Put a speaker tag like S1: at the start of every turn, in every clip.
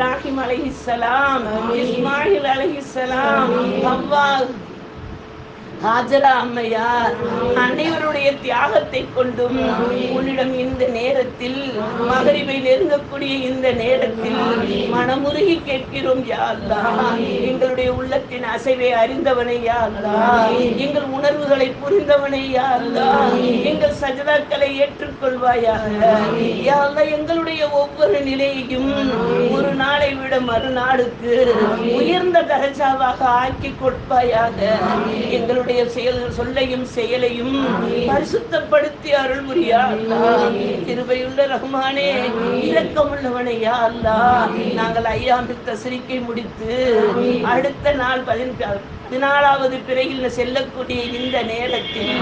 S1: இப்ராஹிம் அலஹிஸ்லாம் இஸ்மாயில் அலஹிஸ்லாம் அவ்வா ஹாஜரா அம்மையார் உன்னுடைய தியாகத்தை கொண்டும் உன்னிடம் இந்த நேரத்தில் மகரிவை நெருங்கக்கூடிய இந்த நேரத்தில் மனமுருகி கேட்கிறோம் யா எங்களுடைய உள்ளத்தின் அசைவை அறிந்தவனை யா எங்கள் உணர்வுகளை புரிந்தவனை யா எங்கள் சஜதாக்களை ஏற்றுக்கொள்வாயாக யா எங்களுடைய ஒவ்வொரு நிலையையும் ஒரு நாளை விட மறுநாளுக்கு உயர்ந்த தரஜாவாக ஆக்கி கொடுப்பாயாக. எங்களுடைய செயல் சொல்லையும் செயலையும் பரிசுத்தப்படுத்தி அருள் புரியா அல்லாஹ் கிருபையுள்ள ரஹ்மானே இரக்கமுள்ளவனே யா அல்லாஹ். நாங்கள் ஐயாமில் தசரிக்கை முடித்து அடுத்த நாள் பதின பதினாலாவது பிறையில் செல்லக்கூடிய இந்த நேரத்தில்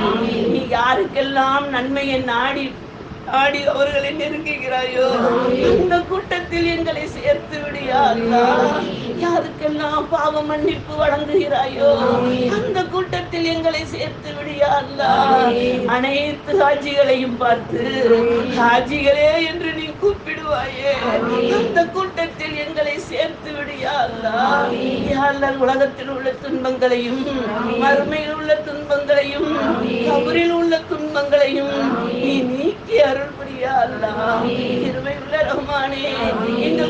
S1: நீ யாருக்கெல்லாம் நன்மையை நாடி ஆடி அவர்களை நெருங்குகிறாயோ இந்த கூட்டத்தில் எங்களை சேர்த்து விடியா. யாருக்கெல்லாம் பாவ மன்னிப்பு வழங்குகிறாயோ எங்களை சேர்த்து விடியா அல்லாஹ். அனைத்து ஹாஜிகளையும் பார்த்து ஹாஜிகளே என்று நீ கூப்பிடுவாயே. அந்த கூட்டத்தில் எங்களை சேர்த்து விடியா உலகத்தில் உள்ள துன்பங்களையும் மறுமையில் உள்ள துன்பங்களையும் கபரில் உள்ள துன்பங்களையும் நீ நீக்கி அருள் புரியா அல்லாஹ் கிருபை உள்ள ரஹ்மானே எங்கள்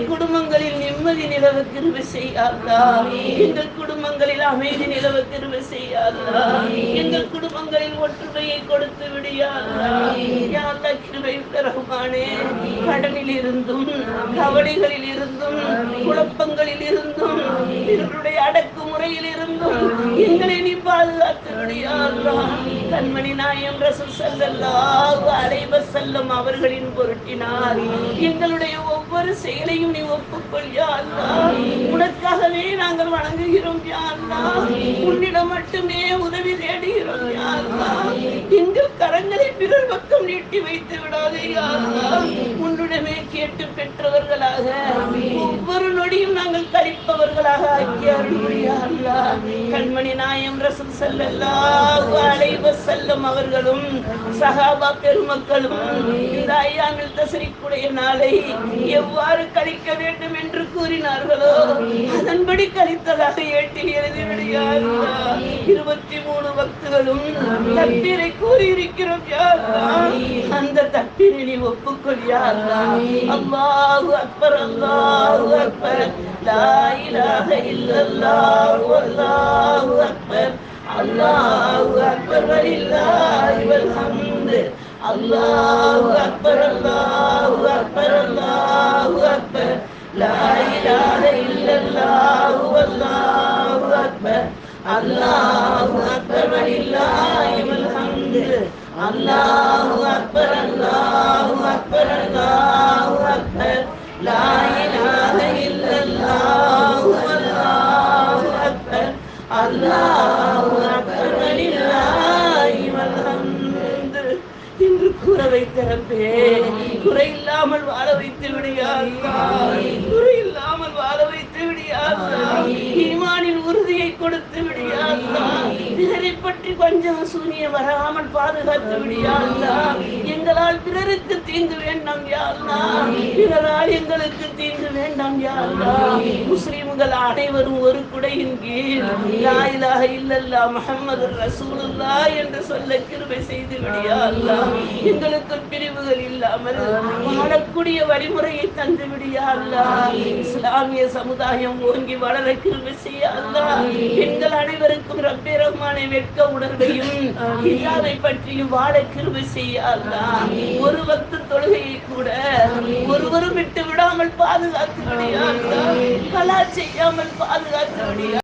S1: நிம்மதி நிலவ கிருபை செய்ய அல்லாஹ் எங்கள் குடும்பங்களில் அமைதி நிலவ கிருபை செய்ய அல்லாஹ் எங்கள் குடும்பங்களில் ஒற்றுமையை கொடுத்து விடியா அல்லாஹ் யா அல்லாஹ் கிருபை ரஹ்மானே கடனில் இருந்தும் கவலைகளில் இருந்தும் குழப்பங்களில் இருந்தும் இவருடைய அடக்குமுறையில் இருந்தும் எங்களை நீ பாதுகாத்து விடியா அல்லாஹ் கண்மணி நாயம் ரசூல் ஸல்லல்லாஹு அலைஹி வஸல்லம் அவர்களின் பொருட்டினார். எங்களுடைய ஒவ்வொரு செயலையும் நீ ஒப்புக்கொள் யா உனக்காகவே நாங்கள் வணங்குகிறோம் யா அல்லாஹ் உன்னிடம் மட்டுமே உதவி தேடுகிறோம் யா கரங்களை பிறர் பக்கம் நீட்டி வைத்து விடாதே யா அல்லாஹ் உன்னிடமே கேட்டு பெற்றவர்களாக. ஒவ்வொரு நொடியும் நாங்கள் கழிப்பவர்களாக ஆக்கி அருள் யா அல்லாஹ் கண்மணி நாயம் ரசூல் ஸல்லல்லாஹு அலைஹி வஸல்லம் அவர்களும் சஹாபா பெருமக்களும் இந்த ஐயாமில் தசரிக்குடைய நாளை எவ்வாறு கழிக்க வேண்டும் என்று கூறினார்களோ அதன்படி கழித்ததாக ஏட்டில் எழுதிவிடியா. இருபத்தி மூணு பக்துகளும் தப்பீரை கூறியிருக்கிறோம். அந்த தப்பீரை நீ ஒப்புக்கொள் யா அல்லாஹ். அல்லாஹு அக்பர் அல்லாஹு அக்பர். லா இலாஹ இல்லல்லாஹு அல்லாஹு அக்பர். அல்லாஹு அக்பர் வலில்லாஹி வல் ஹம்து அல்லாஹு அக்பர் அல்லாஹு அக்பர் அல்லாஹு அக்பர். லா இலாஹ இல்லல்லாஹு அல்லாஹு அக்பர். அல்லாஹு அக்பர் வலில்லாஹில் ஹம்து அல்லாஹு அக்பர் அல்லாஹு அக்பர் அல்லாஹு அக்பர். லா இலாஹ இல்லல்லாஹு அல்லாஹு அக்பர். அல்லாஹு அக்பர் வலில்லாஹில் ஹம்து என்று கூற வைத்தரப்பே. குறை இல்லாமல் வாழ வைத்து விடியா குறை இல்லாமல் வாழ வைத்து விடியா கொடுத்து விடியா பிறரை பற்றி கொஞ்சம் சூனியம் வராமல் பாதுகாத்து விடியா எங்களால் பிறருக்கு தீங்கு வேண்டாம் யா அல்லாஹ். பிறரால் எங்களுக்கு தீங்கு வேண்டாம் யா அல்லாஹ். முஸ்லிம்கள் அனைவரும் ஒரு குடையின் கீழ். லா இலாஹ இல்லல்லாஹ் முஹம்மது ரசூலுல்லாஹ் என்று சொல்ல கிருபை செய்து விடியா அல்லாஹ். எங்களுக்கு பிரிவுகள் இல்லாமல் வாழக்கூடிய வழிமுறையை தந்து விடியா அல்லாஹ். இஸ்லாமிய சமுதாயம் ஓங்கி வளர கிருபை செய்ய அல்லாஹ். பெண்கள் அனைவருக்கும் ரப்பே ரஹ்மானை வெட்க உணர்வையும் இல்லாதை பற்றியும் வாழ கிருபை செய்ய அல்லாஹ். ஒரு பக்த தொழுகையை கூட ஒருவரும் விட்டு விடாமல் பாதுகாத்து விடியா அல்லாஹ் கலா செய்யாமல் பாதுகாத்து விடியா